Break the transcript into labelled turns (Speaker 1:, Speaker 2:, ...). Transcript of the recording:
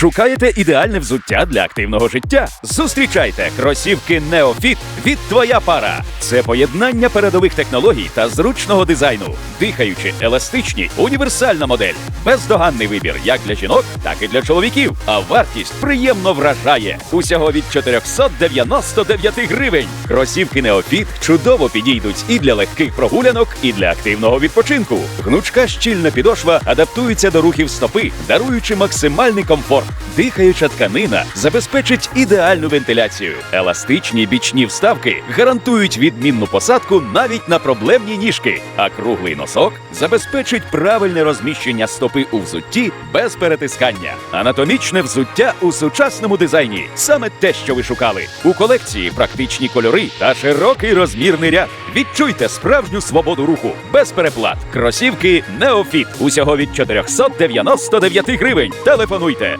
Speaker 1: Шукаєте ідеальне взуття для активного життя? Зустрічайте кросівки Неофіт від твоя пара. Це поєднання передових технологій та зручного дизайну, дихаючі, еластичні, універсальна модель, бездоганний вибір як для жінок, так і для чоловіків. А вартість приємно вражає. Усього від 499 гривень. Кросівки Неофіт чудово підійдуть і для легких прогулянок, і для активного відпочинку. Гнучка щільна підошва адаптується до рухів стопи, даруючи максимальний комфорт. Дихаюча тканина забезпечить ідеальну вентиляцію. Еластичні бічні вставки гарантують відмінну посадку навіть на проблемні ніжки, а круглий носок забезпечить правильне розміщення стопи у взутті без перетискання. Анатомічне взуття у сучасному дизайні саме те, що ви шукали. У колекції практичні кольори та широкий розмірний ряд. Відчуйте справжню свободу руху без переплат. Кросівки Неофіт. Усього від 499 гривень. Телефонуйте